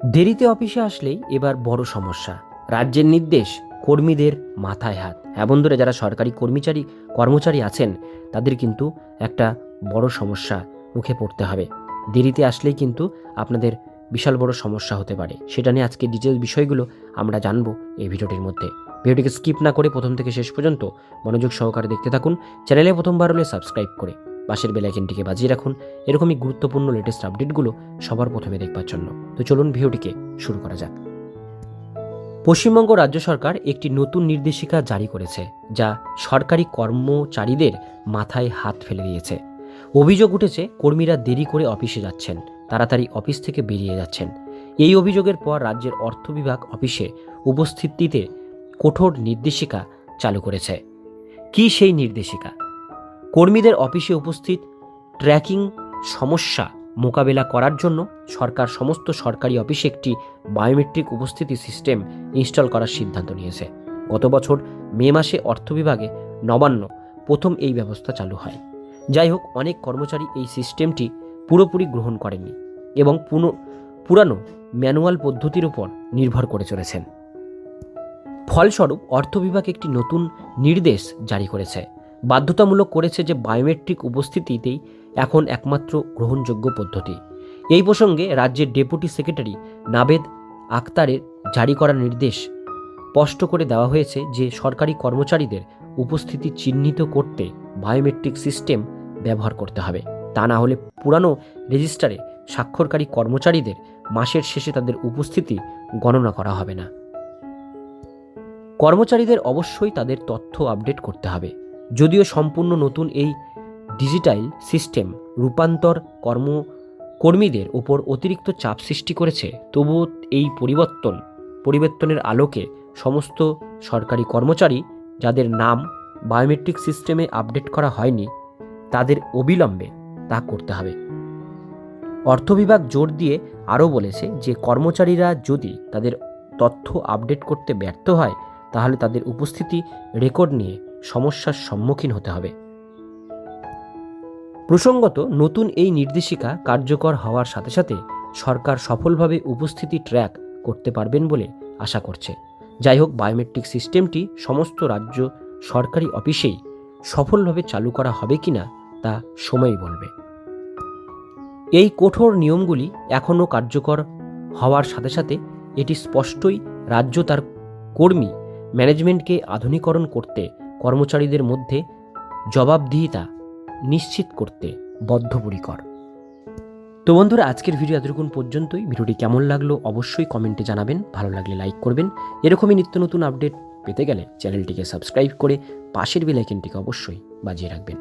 দেরিতে অফিসে আসলেই এবার বড় সমস্যা। রাজ্যের নির্দেশ, কর্মীদের মাথায় হাত। হ্যাঁ বন্ধুরা যারা সরকারি কর্মচারী কর্মচারী আছেন, তাদের কিন্তু একটা বড় সমস্যা মুখে পড়তে হবে। দেরিতে আসলেই কিন্তু আপনাদের বিশাল বড় সমস্যা হতে পারে। সেটা নিয়ে আজকে ডিটেলস বিষয়গুলো আমরা জানব এই ভিডিওটির মধ্যে। ভিডিওটিকে স্কিপ না করে প্রথম থেকে শেষ পর্যন্ত মনোযোগ সহকারে দেখতে থাকুন। চ্যানেলে প্রথমবার হলে সাবস্ক্রাইব করে পাশের বেলাইকেনটিকে বাজিয়ে রাখুন। এরকমই গুরুত্বপূর্ণ লেটেস্ট আপডেটগুলো সবার প্রথমে দেখবার জন্য। তো চলুন ভিডিওটিকে শুরু করা যাক। পশ্চিমবঙ্গ রাজ্য সরকার একটি নতুন নির্দেশিকা জারি করেছে, যা সরকারি কর্মচারীদের মাথায় হাত ফেলে দিয়েছে। অভিযোগ উঠেছে, কর্মীরা দেরি করে অফিসে যাচ্ছেন, তাড়াতাড়ি অফিস থেকে বেরিয়ে যাচ্ছেন। এই অভিযোগের পর রাজ্যের অর্থ বিভাগ অফিসে উপস্থিতিতে কঠোর নির্দেশিকা চালু করেছে। কি সেই নির্দেশিকা? কর্মীদের অফিসে উপস্থিত ট্র্যাকিং সমস্যা মোকাবেলা করার জন্য সরকার সমস্ত সরকারি অফিসে একটি বায়োমেট্রিক উপস্থিতি সিস্টেম ইনস্টল করার সিদ্ধান্ত নিয়েছে। গত বছর মে মাসে অর্থ বিভাগে নবান্ন প্রথম এই ব্যবস্থা চালু হয়। যাই হোক, অনেক কর্মচারী এই সিস্টেমটি পুরোপুরি গ্রহণ করেননি এবং পুনো পুরানো ম্যানুয়াল পদ্ধতির উপর নির্ভর করে চলেছেন। ফলস্বরূপ, অর্থ বিভাগ একটি নতুন নির্দেশ জারি করেছে। বাধ্যতামূলক করেছে যে বায়োমেট্রিক উপস্থিতিতেই এখন একমাত্র গ্রহণযোগ্য পদ্ধতি। এই প্রসঙ্গে রাজ্যের ডেপুটি সেক্রেটারি নাবেদ আক্তারের জারি করা নির্দেশ স্পষ্ট করে দেওয়া হয়েছে যে সরকারি কর্মচারীদের উপস্থিতি চিহ্নিত করতে বায়োমেট্রিক সিস্টেম ব্যবহার করতে হবে। তা না হলে পুরানো রেজিস্টারে স্বাক্ষরকারী কর্মচারীদের মাসের শেষে তাদের উপস্থিতি গণনা করা হবে না। কর্মচারীদের অবশ্যই তাদের তথ্য আপডেট করতে হবে। যদিও সম্পূর্ণ নতুন এই ডিজিটাল সিস্টেম রূপান্তর কর্ম কর্মীদের ওপর অতিরিক্ত চাপ সৃষ্টি করেছে, তবুও এই পরিবর্তন, পরিবর্তনের আলোকে সমস্ত সরকারি কর্মচারী যাদের নাম বায়োমেট্রিক সিস্টেমে আপডেট করা হয়নি, তাদের অবিলম্বে তা করতে হবে। অর্থ বিভাগ জোর দিয়ে আরও বলেছে যে কর্মচারীরা যদি তাদের তথ্য আপডেট করতে ব্যর্থ হয়, তাহলে তাদের উপস্থিতি রেকর্ড নিয়ে সমস্যার সম্মুখীন হতে হবে। প্রসঙ্গত, নতুন এই নির্দেশিকা কার্যকর হওয়ার সাথে সাথে সরকার সফলভাবে উপস্থিতি ট্র্যাক করতে পারবেন বলে আশা করছে। যাই হোক, বায়োমেট্রিক সিস্টেমটি সমস্ত রাজ্য সরকারি অফিসেই সফলভাবে চালু করা হবে কিনা তা সময়ই বলবে। এই কঠোর নিয়মগুলি এখনও কার্যকর হওয়ার সাথে সাথে এটি স্পষ্টই রাজ্য তার কর্মী ম্যানেজমেন্টকে আধুনিকরণ করতে কর্মচারীদের মধ্যে জবাবদিহিতা নিশ্চিত করতে বদ্ধপরিকর। তো বন্ধুরা, আজকের ভিডিও এতটুকুন পর্যন্তই। ভিডিওটি কেমন লাগল অবশ্যই কমেন্টে জানাবেন। ভালো লাগলে লাইক করবেন। এরকমই নিত্য নতুন আপডেট পেতে গেলে চ্যানেলটিকে সাবস্ক্রাইব করে পাশের বেলাইকেনটিকে অবশ্যই বাজিয়ে রাখবেন।